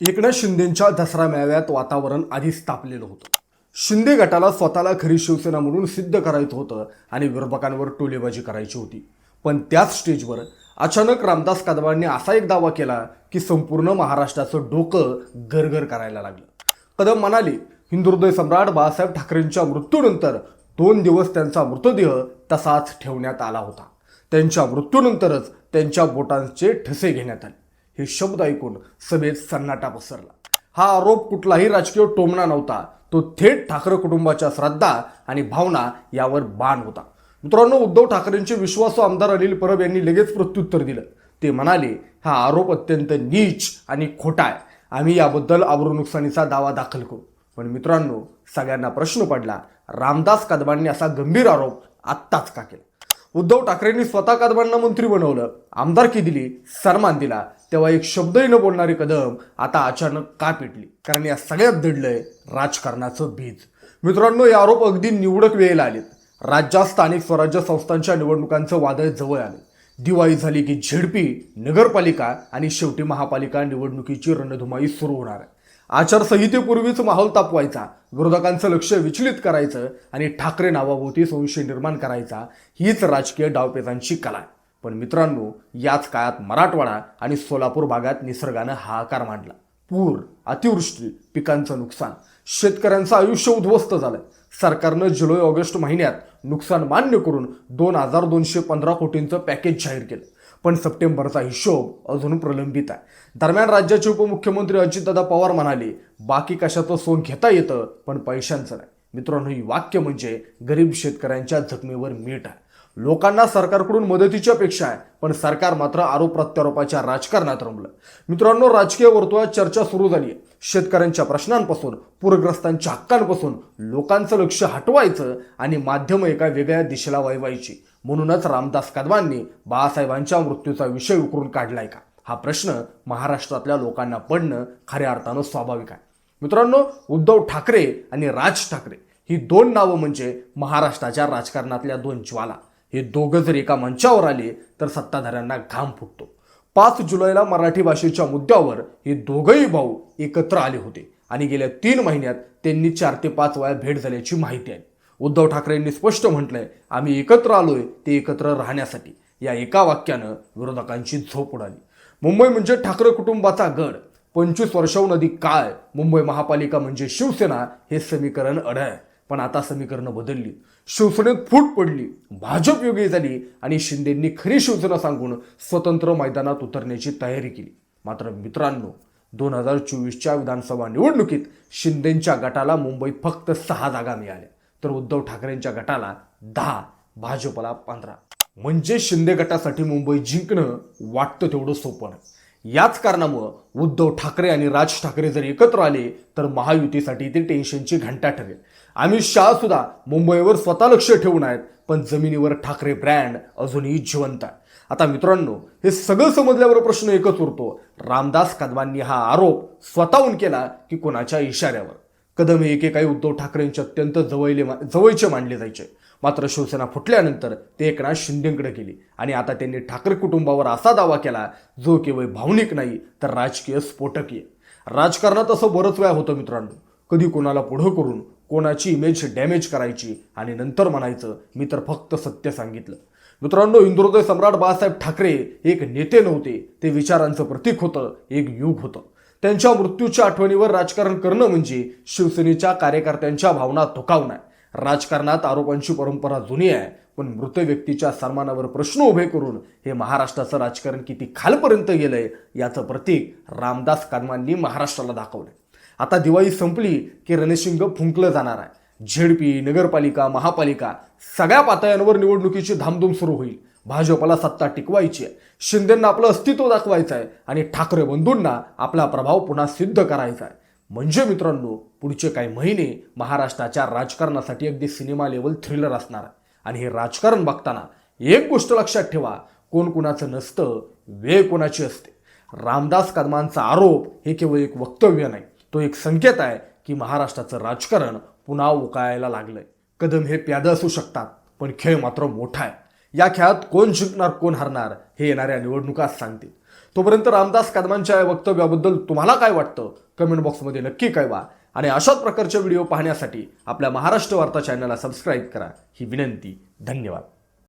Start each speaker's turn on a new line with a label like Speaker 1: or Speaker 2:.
Speaker 1: एकनाथ शिंदेच्या दसरा मेळाव्यात वातावरण आधीच तापलेलं होतं. शिंदे गटाला स्वतःला खरी शिवसेना म्हणून सिद्ध करायचं होतं आणि विरोधकांवर टोलेबाजी करायची होती. पण त्याच स्टेजवर अचानक रामदास कदमांनी असा एक दावा केला की संपूर्ण महाराष्ट्राचं डोकं गरगर करायला लागलं. कदम म्हणाले हिंदुहृदय सम्राट बाळासाहेब ठाकरेंच्या मृत्यूनंतर दोन दिवस त्यांचा मृतदेह तसाच ठेवण्यात आला होता. त्यांच्या मृत्यूनंतरच त्यांच्या बोटांचे ठसे घेण्यात आले. हे शब्द ऐकून सभेत सन्नाटा पसरला. हा आरोप कुठलाही राजकीय टोमणा नव्हता. तो थेट ठाकरे कुटुंबाच्या श्रद्धा आणि भावना यावर बाण होता. मित्रांनो उद्धव ठाकरेंचे विश्वासू आमदार अनिल परब यांनी लगेच प्रत्युत्तर दिलं. ते म्हणाले हा आरोप अत्यंत नीच आणि खोटा आहे. आम्ही याबद्दल आबरू नुकसानीचा दावा दाखल करू. पण मित्रांनो सगळ्यांना प्रश्न पडला रामदास कदमांनी असा गंभीर आरोप आत्ताच का केला? उद्धव ठाकरेंनी स्वतः कदमांना मंत्री बनवलं. आमदारकी दिली सन्मान दिला. तेव्हा एक शब्दही न बोलणारी कदम आता अचानक का पेटली? कारण या सगळ्यात दडलंय राजकारणाचं बीज. मित्रांनो हे आरोप अगदी निवडक वेळेला आलेत. राज्यात स्थानिक स्वराज्य संस्थांच्या निवडणुकांचं वादळ जवळ आलं. दिवाळी झाली की झेडपी नगरपालिका आणि शेवटी महापालिका निवडणुकीची रणधुमाई सुरू होणार आहे. आचारसंहितेपूर्वीच माहोल तापवायचा. विरोधकांचं लक्ष विचलित करायचं आणि ठाकरे नावाभोवती संशय निर्माण करायचा हीच राजकीय डावपेचांची कला. आहे पण मित्रांनो याच काळात मराठवाडा आणि सोलापूर भागात निसर्गानं हाहाकार मांडला. पूर अतिवृष्टी पिकांचं नुकसान शेतकऱ्यांचं आयुष्य उद्ध्वस्त झालं. सरकारनं जुलै ऑगस्ट महिन्यात नुकसान मान्य करून दोन हजार दोनशे पंधरा कोटींचं पॅकेज जाहीर केलं. पण सप्टेंबरचा हिशोब अजून प्रलंबित आहे. दरम्यान राज्याचे उपमुख्यमंत्री अजितदादा पवार म्हणाले बाकी कशाचं सोंग घेता येतं पण पैशांचं नाही. मित्रांनो ही वाक्य म्हणजे गरीब शेतकऱ्यांच्या जखमेवर मीठ आहे. लोकांना सरकारकडून मदतीची अपेक्षा आहे पण सरकार मात्र आरोप प्रत्यारोपाच्या राजकारणात रमलं. मित्रांनो राजकीय वर्तुळात चर्चा सुरू झाली आहे. शेतकऱ्यांच्या प्रश्नांपासून पूरग्रस्तांच्या हक्कांपासून लोकांचं लक्ष हटवायचं आणि माध्यम एका वेगळ्या दिशेला वळवायची. म्हणूनच रामदास कदमांनी बाळासाहेबांच्या मृत्यूचा विषय उकरून काढलाय का? हा प्रश्न महाराष्ट्रातल्या लोकांना पडणं खऱ्या अर्थानं स्वाभाविक आहे. मित्रांनो उद्धव ठाकरे आणि राज ठाकरे ही दोन नावं म्हणजे महाराष्ट्राच्या राजकारणातल्या दोन ज्वाला. हे दोघं जर एका मंचावर आले तर सत्ताधाऱ्यांना घाम फुटतो. पाच जुलैला मराठी भाषेच्या मुद्द्यावर हे दोघंही भाऊ एकत्र आले होते आणि गेल्या तीन महिन्यात त्यांनी चार ते पाच वेळा भेट झाल्याची माहिती आहे. उद्धव ठाकरेंनी स्पष्ट म्हटलंय आम्ही एकत्र आलोय ते एकत्र राहण्यासाठी. या एका वाक्यानं विरोधकांची झोप उडाली. मुंबई म्हणजे ठाकरे कुटुंबाचा गड. पंचवीस वर्षाहून अधिक काळ मुंबई महापालिका म्हणजे शिवसेना हे समीकरण अड पण आता समीकरणं बदलली. शिवसेनेत फूट पडली. भाजप योगी झाली आणि शिंदेंनी खरी शिवसेना सांगून स्वतंत्र मैदानात उतरण्याची तयारी केली. मात्र मित्रांनो दोन हजार चोवीसच्या विधानसभा निवडणुकीत शिंदेंच्या गटाला मुंबईत फक्त सहा जागा मिळाल्या. तर उद्धव ठाकरेंच्या गटाला दहा भाजपला पंधरा. म्हणजे शिंदे गटासाठी मुंबई जिंकणं वाटतं तेवढं सोपं नाही. याच कारणामुळं उद्धव ठाकरे आणि राज ठाकरे जर एकत्र आले तर महायुतीसाठी ते टेन्शनची घंटा ठरेल. अमित शहा सुद्धा मुंबईवर स्वतः लक्ष ठेवून आहेत पण जमिनीवर ठाकरे ब्रँड अजूनही जिवंत आहे आता मित्रांनो हे सगळं समजल्यावर प्रश्न एकच उरतो. रामदास कदमांनी हा आरोप स्वतःहून केला की कोणाच्या इशाऱ्यावर? कदम हे एकेकाळी उद्धव ठाकरेंचे अत्यंत जवळले जवळचे मानले जायचे. मात्र शिवसेना फुटल्यानंतर ते एकनाथ शिंदेकडे गेले. आणि आता त्यांनी ठाकरे कुटुंबावर असा दावा केला जो केवळ भावनिक नाही तर राजकीय स्फोटकीय. राजकारणात असं बरंच वेळा होतं मित्रांनो. कधी कोणाला पुढं करून कोणाची इमेज डॅमेज करायची आणि नंतर म्हणायचं मी तर फक्त सत्य सांगितलं. मित्रांनो इंदुरोदय सम्राट बाळासाहेब ठाकरे एक नेते नव्हते. ते विचारांचं प्रतीक होतं एक युग होतं. त्यांच्या मृत्यूच्या आठवणीवर राजकारण करणं म्हणजे शिवसेनेच्या कार्यकर्त्यांच्या भावना धुकावणं आहे. राजकारणात आरोपांची परंपरा जुनी आहे पण मृत व्यक्तीच्या सन्मानावर प्रश्न उभे करून हे महाराष्ट्राचं राजकारण किती खालपर्यंत गेलंय याचं प्रतीक रामदास कदमांनी महाराष्ट्राला दाखवलंय. आता दिवाळी संपली की रणशिंग फुंकलं जाणार आहे. झेडपी नगरपालिका महापालिका सगळ्या पातळ्यांवर निवडणुकीची धामधूम सुरू होईल. भाजपला सत्ता टिकवायची आहे. शिंदेंना आपलं अस्तित्व दाखवायचं आहे आणि ठाकरे बंधूंना आपला प्रभाव पुन्हा सिद्ध करायचा आहे. म्हणजे मित्रांनो पुढचे काही महिने महाराष्ट्राच्या राजकारणासाठी अगदी सिनेमा लेवल थ्रिलर असणार. आहे आणि हे राजकारण बघताना एक गोष्ट लक्षात ठेवा कोण कोणाचं नसतं वेळ कोणाची असते. रामदास कदमांचा आरोप हे केवळ एक वक्तव्य नाही तो एक संकेत आहे की महाराष्ट्राचं राजकारण पुन्हा उकाळायला लागलंय. कदम हे प्यादं असू शकतात पण खेळ मात्र मोठा आहे. या खेळात कोण जिंकणार कोण हरणार हे येणाऱ्या निवडणुकात सांगतील. तोपर्यंत रामदास कदमांच्या या वक्तव्याबद्दल तुम्हाला काय वाटतं? कमेंट बॉक्समध्ये नक्की कळवा. आणि अशाच प्रकारचे व्हिडिओ पाहण्यासाठी आपल्या महाराष्ट्र वार्ता चॅनलला सबस्क्राईब करा. ही विनंती. धन्यवाद.